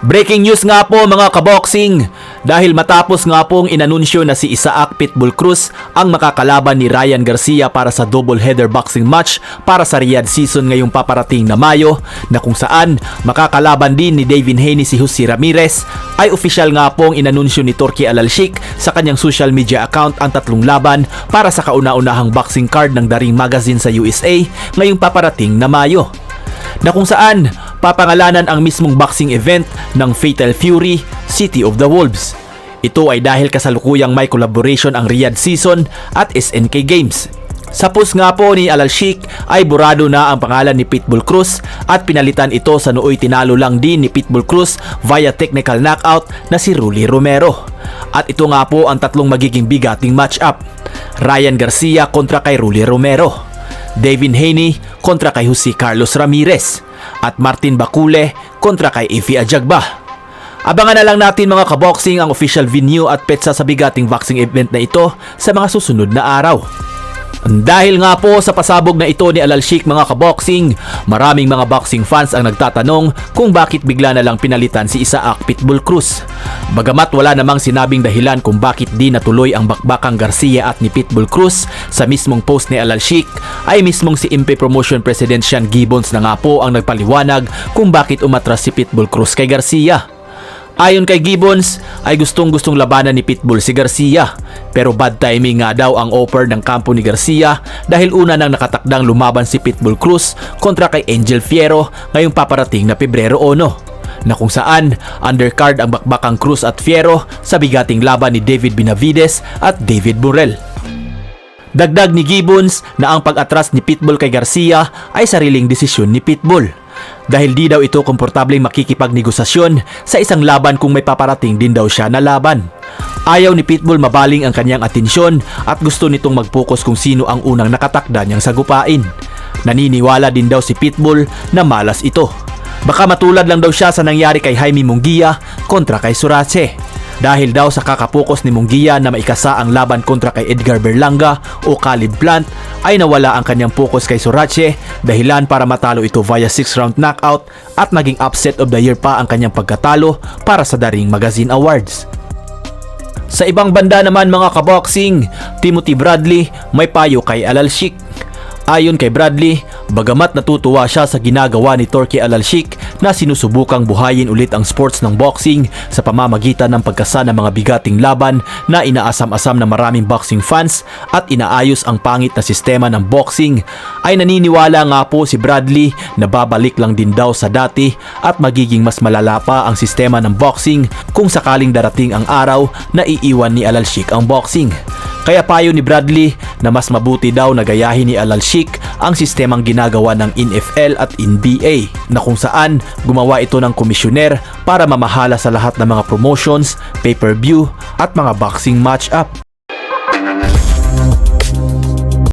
Breaking news nga po mga kaboxing. Dahil matapos nga pong inanunsyo na si Isaac Pitbull Cruz ang makakalaban ni Ryan Garcia para sa double header boxing match para sa Riyadh season ngayong paparating na Mayo na kung saan makakalaban din ni Davin Haney si Jose Ramirez. Ay opisyal nga pong inanunsyo ni Turki Alalshik sa kanyang social media account ang tatlong laban para sa kauna-unahang boxing card ng Daring Magazine sa USA ngayong paparating na Mayo. Na kung saan papangalanan ang mismong boxing event ng Fatal Fury City of the Wolves. Ito ay dahil kasalukuyang may collaboration ang Riyadh Season at SNK Games. Sa post nga po ni Alal Sheikh ay burado na ang pangalan ni Pitbull Cruz at pinalitan ito sa nooy tinalo lang din ni Pitbull Cruz via technical knockout na si Ruli Romero. At ito nga po ang tatlong magiging bigating matchup. Ryan Garcia kontra kay Ruli Romero. Devin Haney kontra kay Jose Carlos Ramirez at Martin Bakule kontra kay Ifi Ajagba. Abangan na lang natin mga kaboxing ang official venue at petsa sa bigating boxing event na ito sa mga susunod na araw. Dahil nga po sa pasabog na ito ni Alal Sheikh mga kaboxing, maraming mga boxing fans ang nagtatanong kung bakit bigla na lang pinalitan si Isaac Pitbull Cruz. Bagamat wala namang sinabing dahilan kung bakit di natuloy ang bakbakang Garcia at ni Pitbull Cruz sa mismong post ni Alal Sheikh, ay mismong si MP Promotion President Sean Gibbons na nga po ang nagpaliwanag kung bakit umatras si Pitbull Cruz kay Garcia. Ayon kay Gibbons, ay gustong gustong labanan ni Pitbull si Garcia. Pero bad timing nga daw ang offer ng kampo ni Garcia dahil una nang nakatakdang lumaban si Pitbull Cruz kontra kay Angel Fierro ngayong paparating na Pebrero 1 na kung saan undercard ang bakbakang Cruz at Fierro sa bigating laban ni David Benavides at David Burrell. Dagdag ni Gibbons na ang pag-atras ni Pitbull kay Garcia ay sariling desisyon ni Pitbull dahil di daw ito komportableng makikipagnegosasyon sa isang laban kung may paparating din daw siya na laban. Ayaw ni Pitbull mabaling ang kanyang atensyon at gusto nitong mag-focus kung sino ang unang nakatakda niyang sagupain. Naniniwala din daw si Pitbull na malas ito. Baka matulad lang daw siya sa nangyari kay Jaime Munguia kontra kay Surace. Dahil daw sa kakapukos ni Munguia na maikasa ang laban kontra kay Edgar Berlanga o Caleb Plant ay nawala ang kanyang focus kay Sorache dahilan para matalo ito via 6 round knockout at naging upset of the year pa ang kanyang pagkatalo para sa Daring Magazine Awards. Sa ibang banda naman mga kaboxing, Timothy Bradley may payo kay Alal Sheikh. Ayon kay Bradley, bagamat natutuwa siya sa ginagawa ni Torky Alalshik na sinusubukang buhayin ulit ang sports ng boxing sa pamamagitan ng pagkasa ng mga bigating laban na inaasam-asam ng maraming boxing fans at inaayos ang pangit na sistema ng boxing, ay naniniwala nga po si Bradley na babalik lang din daw sa dati at magiging mas malala pa ang sistema ng boxing kung sakaling darating ang araw na iiwan ni Alalshik ang boxing. Kaya payo ni Bradley na mas mabuti daw na gayahin ni Alal Sheikh ang sistemang ginagawa ng NFL at NBA na kung saan gumawa ito ng komisyoner para mamahala sa lahat ng mga promotions, pay-per-view at mga boxing match-up.